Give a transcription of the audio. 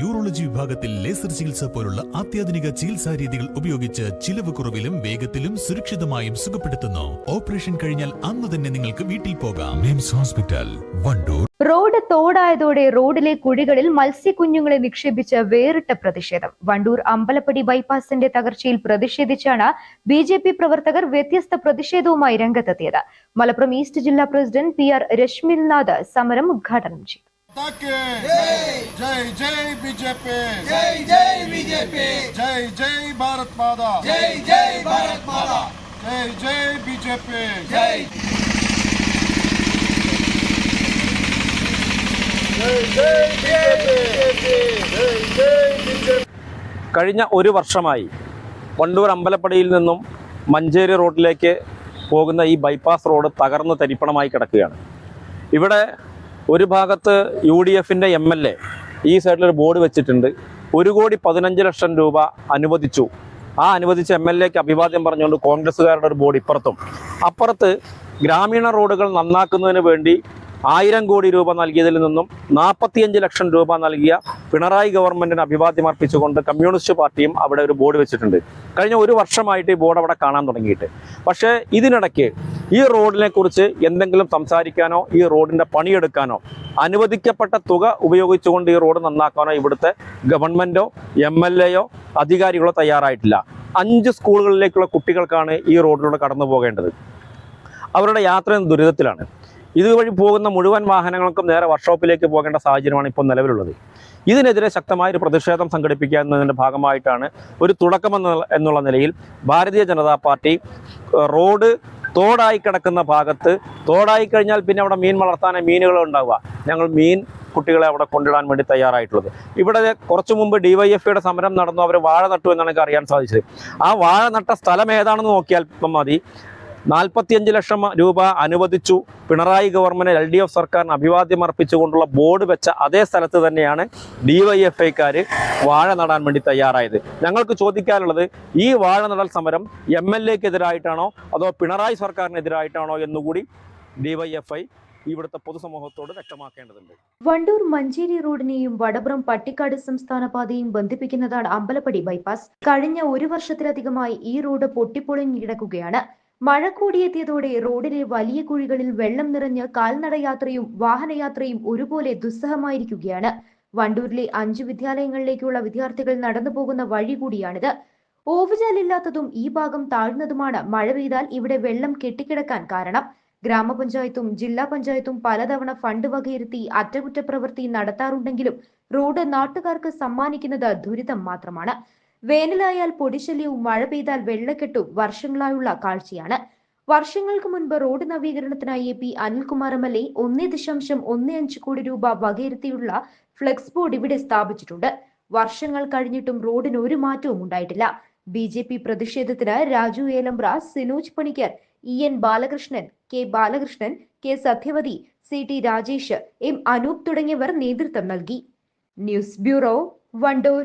Urology വിഭാഗത്തിൽ laser ചികിത്സ പോലുള്ള അത്യാധുനിക ചികിത്സാ രീതികൾ ഉപയോഗിച്ച് ചിലവ് കുറവിലും വേഗത്തിലും സുരക്ഷിതമായും സുഖപ്പെടുത്തുന്നു. ഓപ്പറേഷൻ കഴിഞ്ഞാൽ അന്ന് തന്നെ നിങ്ങൾക്ക് വീട്ടിൽ പോകാം. മിംസ് ഹോസ്പിറ്റൽ വണ്ടൂർ. റോഡ് തോടായതോടെ റോഡിലെ കുഴികളിൽ മത്സ്യക്കുഞ്ഞുങ്ങളെ നിക്ഷേപിച്ച് വേറിട്ട പ്രതിഷേധം. വണ്ടൂർ അമ്പലപ്പടി ബൈപ്പാസിന്റെ തകർച്ചയിൽ പ്രതിഷേധിച്ചാണ് ബി ജെ പി പ്രവർത്തകർ വ്യത്യസ്ത പ്രതിഷേധവുമായി രംഗത്തെത്തിയത്. മലപ്പുറം ഈസ്റ്റ് ജില്ലാ പ്രസിഡന്റ് പി ആർ രശ്മിൽനാഥ് സമരം ഉദ്ഘാടനം ചെയ്തു. താക്കേ ജയ് ജയ് ബി ജെ പി ജയ് ജയ് ബി ജെ പി ജയ് ജയ് ഭാരത് മാതാ ജയ് ജയ് ഭാരത് മാതാ ജയ് ജയ് കഴിഞ്ഞ ഒരു വർഷമായി വണ്ടൂർ അമ്പലപ്പടിയിൽ നിന്നും മഞ്ചേരി റോഡിലേക്ക് പോകുന്ന ഈ ബൈപ്പാസ് റോഡ് തകർന്ന് തരിപ്പണമായി കിടക്കുകയാണ്. ഇവിടെ ഒരു ഭാഗത്ത് യു ഡി എഫിന്റെ എം എൽ എ ഈ സൈഡിലൊരു ബോർഡ് വെച്ചിട്ടുണ്ട്. ഒരു കോടി പതിനഞ്ച് ലക്ഷം രൂപ അനുവദിച്ചു. ആ അനുവദിച്ച എം എൽ എക്ക് അഭിവാദ്യം പറഞ്ഞുകൊണ്ട് കോൺഗ്രസ്സുകാരുടെ ഒരു ബോർഡ് ഇപ്പുറത്തും. അപ്പുറത്ത് ഗ്രാമീണ റോഡുകൾ നന്നാക്കുന്നതിന് വേണ്ടി ആയിരം കോടി രൂപ നൽകിയതിൽ നിന്നും നാൽപ്പത്തിയഞ്ച് ലക്ഷം രൂപ നൽകിയ പിണറായി ഗവൺമെന്റിന് അഭിവാദ്യം അർപ്പിച്ചുകൊണ്ട് കമ്മ്യൂണിസ്റ്റ് പാർട്ടിയും അവിടെ ഒരു ബോർഡ് വെച്ചിട്ടുണ്ട്. കഴിഞ്ഞ ഒരു വർഷമായിട്ട് ഈ ബോർഡ് അവിടെ കാണാൻ തുടങ്ങിയിട്ട്. പക്ഷേ ഇതിനിടയ്ക്ക് ഈ റോഡിനെ കുറിച്ച് എന്തെങ്കിലും സംസാരിക്കാനോ ഈ റോഡിന്റെ പണിയെടുക്കാനോ അനുവദിക്കപ്പെട്ട തുക ഉപയോഗിച്ചുകൊണ്ട് ഈ റോഡ് നന്നാക്കാനോ ഇവിടുത്തെ ഗവൺമെന്റോ എം എൽ എയോ അധികാരികളോ തയ്യാറായിട്ടില്ല. അഞ്ച് സ്കൂളുകളിലേക്കുള്ള കുട്ടികൾക്കാണ് ഈ റോഡിലൂടെ കടന്നു പോകേണ്ടത്. അവരുടെ യാത്ര ദുരിതത്തിലാണ്. ഇതുവഴി പോകുന്ന മുഴുവൻ വാഹനങ്ങൾക്കും നേരെ വർക്ക്ഷോപ്പിലേക്ക് പോകേണ്ട സാഹചര്യമാണ് ഇപ്പോൾ നിലവിലുള്ളത്. ഇതിനെതിരെ ശക്തമായ ഒരു പ്രതിഷേധം സംഘടിപ്പിക്കുക എന്നതിന്റെ ഭാഗമായിട്ടാണ് ഒരു തുടക്കമെന്ന എന്നുള്ള നിലയിൽ ഭാരതീയ ജനതാ പാർട്ടി റോഡ് തോടായി കിടക്കുന്ന ഭാഗത്ത് തോടായി കഴിഞ്ഞാൽ പിന്നെ അവിടെ മീൻ വളർത്താനേ മീനുകൾ ഉണ്ടാവുക. ഞങ്ങൾ മീൻ കുട്ടികളെ അവിടെ കൊണ്ടിടാൻ വേണ്ടി തയ്യാറായിട്ടുള്ളത്. ഇവിടെ കുറച്ചു മുമ്പ് ഡിവൈഎഫ്ഐയുടെ സമരം നടന്നു. അവർ വാഴ നട്ടു എന്നാണ് എനിക്ക് അറിയാൻ സാധിച്ചത്. ആ വാഴ നട്ട സ്ഥലം ഏതാണെന്ന് നോക്കിയാൽ മതി. നാൽപ്പത്തിയഞ്ച് ലക്ഷം രൂപ അനുവദിച്ചു. Pinarayi government L D F സർക്കാരിന് അഭിവാദ്യം അർപ്പിച്ചുകൊണ്ടുള്ള ബോർഡ് വെച്ച അതേ സ്ഥലത്ത് തന്നെയാണ് ഡിവൈഎഫ്ഐക്കാർ വാഴ നടാൻ വേണ്ടി തയ്യാറായത്. ഞങ്ങൾക്ക് ചോദിക്കാനുള്ളത് ഈ വാഴ നടൽ സമരം എം എൽ എക്കെതിരായിട്ടാണോ അതോ പിണറായി സർക്കാരിനെതിരായിട്ടാണോ എന്നുകൂടി ഡിവൈഎഫ്ഐ ഇവിടുത്തെ പൊതുസമൂഹത്തോട് വ്യക്തമാക്കേണ്ടതുണ്ട്. വണ്ടൂർ മഞ്ചേരി റോഡിനെയും വടപുറം പട്ടിക്കാട് സംസ്ഥാന പാതയും ബന്ധിപ്പിക്കുന്നതാണ് അമ്പലപ്പടി ബൈപ്പാസ്. കഴിഞ്ഞ ഒരു വർഷത്തിലധികമായി ഈ റോഡ് പൊട്ടിപ്പൊളിഞ്ഞു കിടക്കുകയാണ്. മഴ കൂടിയെത്തിയതോടെ റോഡിലെ വലിയ കുഴികളിൽ വെള്ളം നിറഞ്ഞ് കാൽനടയാത്രയും വാഹനയാത്രയും ഒരുപോലെ ദുസ്സഹമായിരിക്കുകയാണ്. വണ്ടൂരിലെ അഞ്ചു വിദ്യാലയങ്ങളിലേക്കുള്ള വിദ്യാർത്ഥികൾ നടന്നു പോകുന്ന വഴി കൂടിയാണിത്. ഓവുചാലില്ലാത്തതും ഈ ഭാഗം താഴ്ന്നതുമാണ് മഴ പെയ്താൽ ഇവിടെ വെള്ളം കെട്ടിക്കിടക്കാൻ കാരണം. ഗ്രാമപഞ്ചായത്തും ജില്ലാ പഞ്ചായത്തും പലതവണ ഫണ്ട് വകയിരുത്തി അറ്റകുറ്റപ്രവൃത്തി നടത്താറുണ്ടെങ്കിലും റോഡ് നാട്ടുകാർക്ക് സമ്മാനിക്കുന്നത് ദുരിതം മാത്രമാണ്. വേനലായാൽ പൊടിശല്യവും മഴ പെയ്താൽ വെള്ളക്കെട്ടും വർഷങ്ങളായുള്ള കാഴ്ചയാണ്. വർഷങ്ങൾക്ക് മുൻപ് road നവീകരണത്തിനായി P Anilkumar M L A ഒന്നേ ദശാംശം ഒന്ന് അഞ്ച് കോടി രൂപ വകയിരുത്തിയുള്ള ഫ്ലെക്സ് ബോർഡ് ഇവിടെ സ്ഥാപിച്ചിട്ടുണ്ട്. വർഷങ്ങൾ കഴിഞ്ഞിട്ടും റോഡിന് ഒരു മാറ്റവും ഉണ്ടായിട്ടില്ല. ബി ജെ പി പ്രതിഷേധത്തിന് Raju Elambra Sinoj Panicker E N Balakrishnan K Balakrishnan K Sathyavathi C T Rajesh M Anoop തുടങ്ങിയവർ നേതൃത്വം നൽകി. News bureau Wandoor.